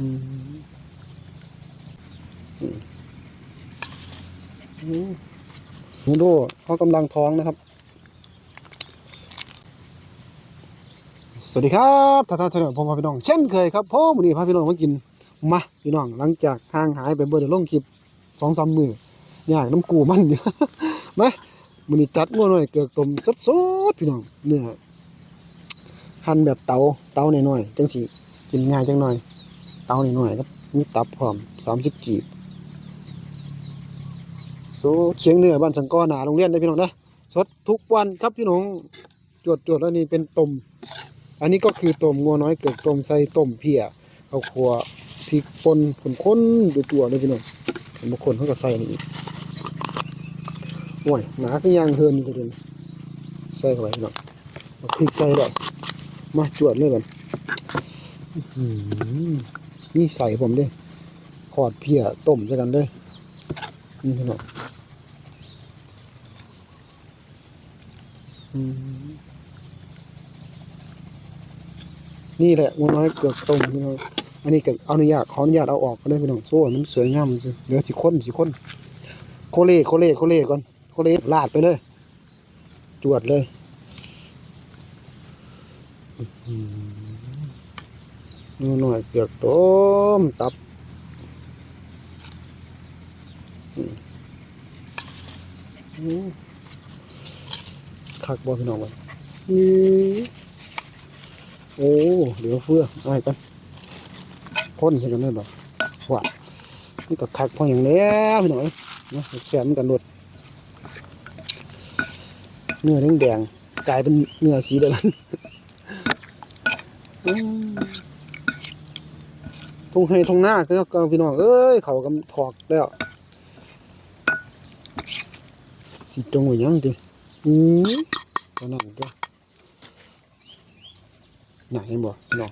อืมอืมอืมหนูโดเขากำลังท้องนะครับ สวัสดีครับท่านท่านท่านผมพาพี่น้อง เช่นเคยครับพ่อวันนี้พาพี่น้องมากินมาพี่น้อง หลังจากห่างหายไปเบอร์เดลงคลิปสองสามมืออยากน้ำกูมันอยู่มามันนี้จัดง้อหน่อยเกลือกต้มสดๆพี่น้องเนื้อหั่นแบบเตาเตาหน่อยๆจังสิกินง่ายจังหน่อย เตาหน่อยๆครับมีตับพร้อมสามสิบกีบโซเชียงเหนือบ้านสังกอหนาโรงเรียนได้พี่น้องนะสดทุกวันครับพี่น้องจวดจวดแล้วนี่เป็นต้มอันนี้ก็คือต้มงัวน้อยเกิดต้มใส่ต้มเพียเอาขัวพริกป่นขนค้นดูตัวเลยพี่น้องบางคนเขาก็ใส่นนี้อีกโอ้ยหนาก็ย่างเฮินอยู่กระเด็นใส่เข้าไปพี่น้องพริกใส่เลยมาจวดเลยกันอื้อหือ นี่ใส่ผมเด้ขอดเพียต้มใส่กันเลยนี่พี่น้องอืมนี่แหละงูน้อยเกือกต้มพี่น้องอันนี้ก็อนุญาตขออนุญาตเอาออกก็ได้พี่น้องโซ่มันสวยงามสิเดี๋ยวสิค้นสิค้นโคเล่โคเล่โคเล่ก่อนโคเล่ลาดไปเลย จวดเลยอื้อหือ งูน้อยเกือกต้มตับคักบ่พี่น้องวะอือโอ้ เดี๋ยวเฟื่ออาให้กันพ่นใช่กันเลยแบบว่านี่ก็คักพออย่างแล้วพี่หน่อยนะแสบมันกันหลดเนื้อแดงๆกลายเป็นเนื้อสีเดียวกันอืม ทุ่งให้ทุ่งหน้าก็ก็พี่น้องเอ้ยเขากำถอกแล้วสิจงไว้ยังดิอืมตอนนั้นก็ไหนบ่เนาะ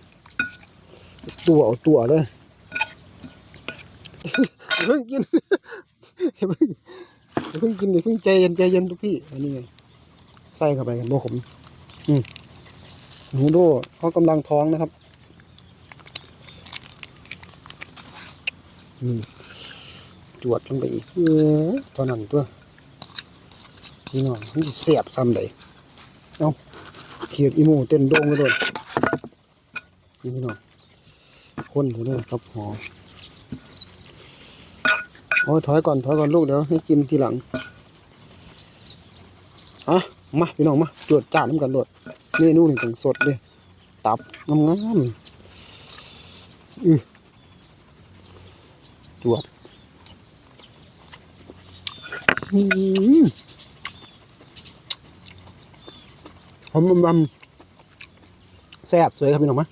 ตัวเอาตัวเลยเพิ่งกินเพิ่งเพิ่งกินเพิ่งใจเย็นใจเย็นทุกพี่อันนี้ไงใส่เข้าไปกันบ่ผมอืมหนูโดเขากำลังท้องนะครับ อืมจวดลงไปอีกเออตอนนั้นตัวพี่น้องมันสิเสียบซ้ำเลยเอาเขียดอีโมเต้นโด่งไปโดนนี่พี่น้องคนอยู่เนี่ยครับหอมโอ้ยถอยก่อนถอยก่อนลูกเดี๋ยวให้กินทีหลังอะมาพี่น้องมาจวดจ้าน้ำกันโดดเมนูนี่ต้องสดเลยตับงามงามๆอือ จวดอืมหอมมันแซ่บสวยครับพี่น้องมะ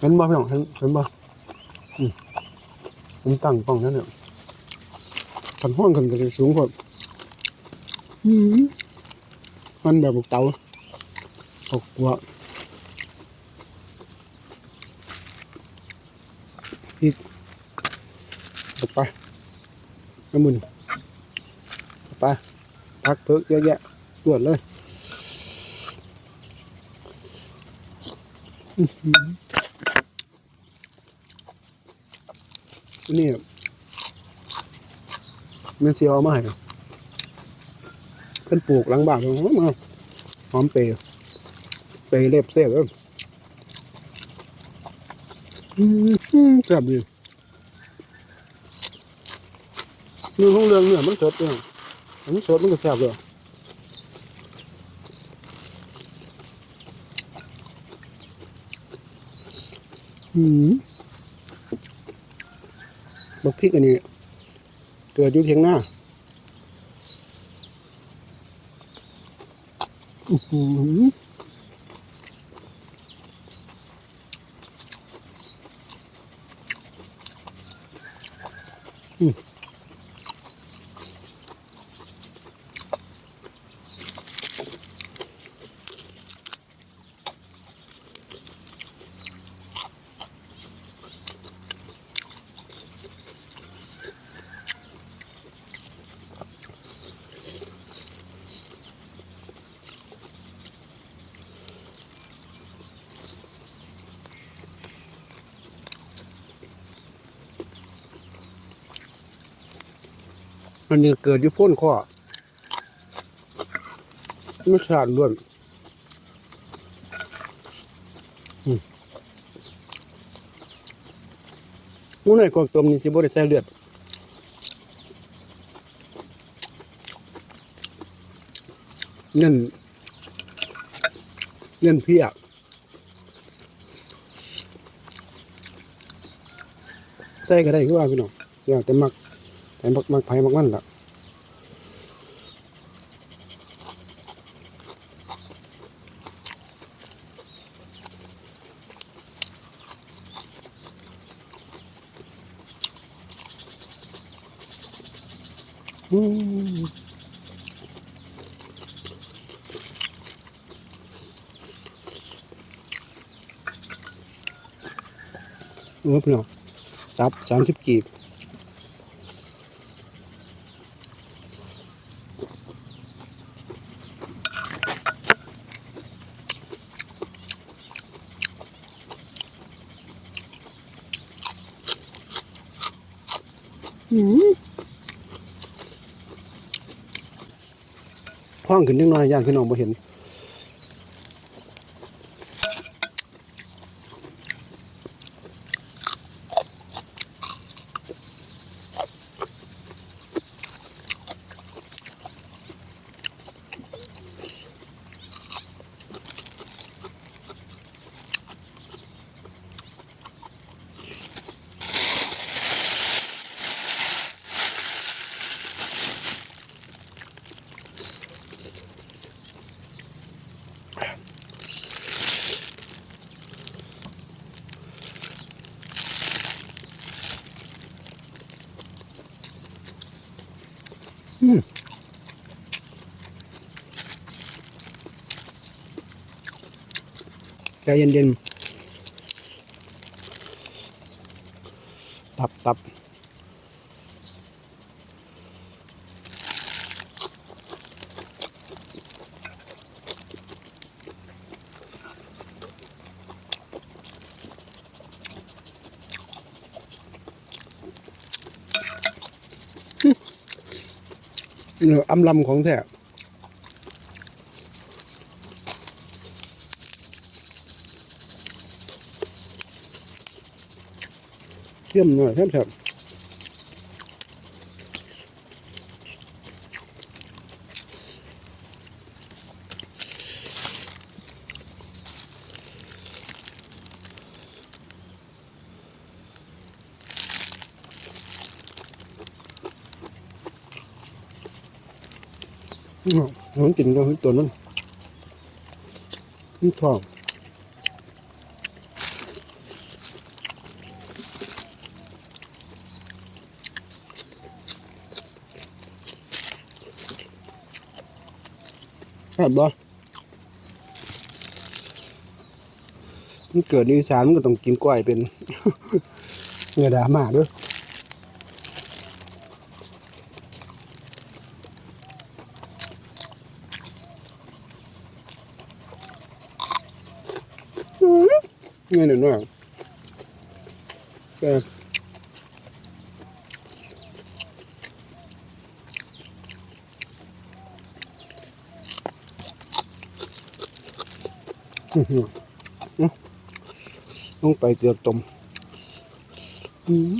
เห็นบ่พี่น้องเห็นเห็นบ่อืมผมตั้งกล้องนั่นเนี่ยขันห้องขันกันสูงกว่าอืมมันแบบบุกเตาตกหัว อีกตกไปน้ำมันตกไปพักเพิกเยอะแยะตรวจเลยนี่มันเสียวเอามาให้เพิ่นปลูกหลังบ้านผมมาหอมเปรย์เปรย์เล็บเสียบเลย อืมแซ่บดีเรื่องของเรื่องเนี่ยมันสดเนี่ยอันนี้สดมันก็แซ่บเลยอืมบักพริกอันนี้เกิดอยู่เทียงหน้าอือหือ มันยังเกิดอยู่พ้นข้อไม่สาดล้วนอืมงูในกอกตมนี่สิบ่ได้ใส่เลือดเงินเงินเพียกใส่ก็ได้คือว่าพี่น้องอยากแต่มัก แต่มักมักไผมักมันละอืมเออพี่น้องตับสามสิบกีบ พ่องขึ้นนิดหน่อยย่านพี่น้องบ่เห็น ใจเย็นๆ ตับตับเนื้ออำลำของแท้ เชื่อมหน่อยแทบแทบอืมมันกินก็ตัวนั้นมันทอง บบ่มันเกิดในอีสานมันก็ต้องกินกล้วยเป็นเงาดามาด้วยเงี้ยหนึ่งหน่อยแก อื้องไปเกือต้มอืม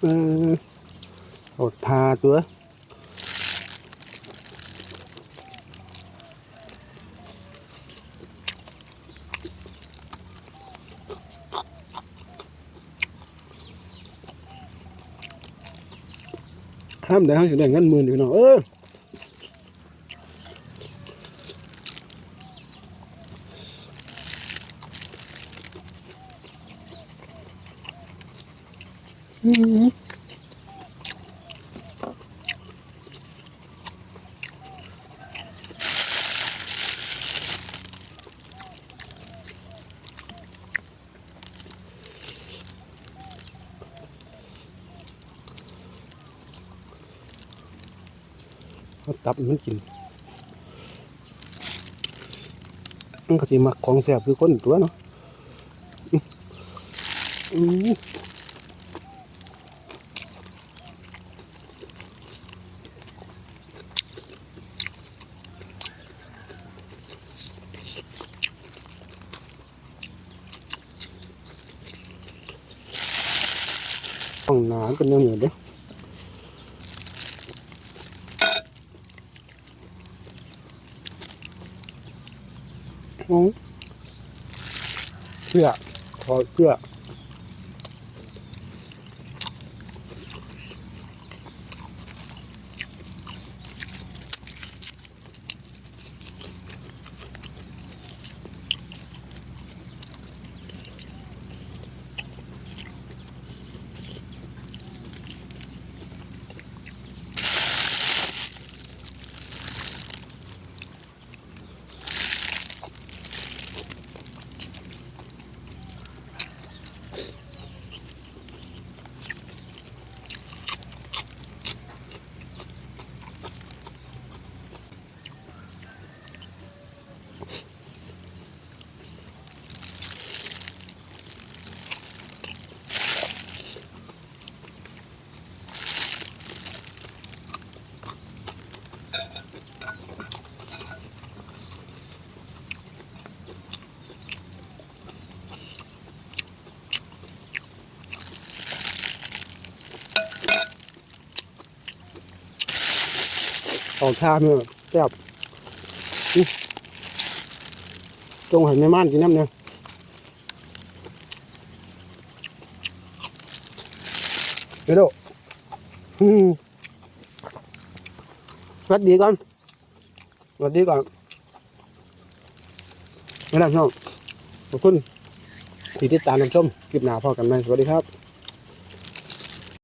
เออเอาทาตัว ห้ามได้ห้างแดงเงินหมื่นอยู่เนาะเอออืม เขาตับมันกินมันก็สิมักของแซ่บคือคนตัวเนาะอือห้องหนาเป็นเนื้อเหมือนเด้ อโอ้เพื่อขอเพื่อ ออกท่าเมื่อแซ่บอื้อจงให้แม่ม่านกินน้ำเนี่ยเดี๋ยวดูสวัสดีก่อนสวัสดีก่อนไม่ได้พี่น้องขอบคุณที่ติดตามชมคลิปหน้าพอกันไหมสวัสดีครับ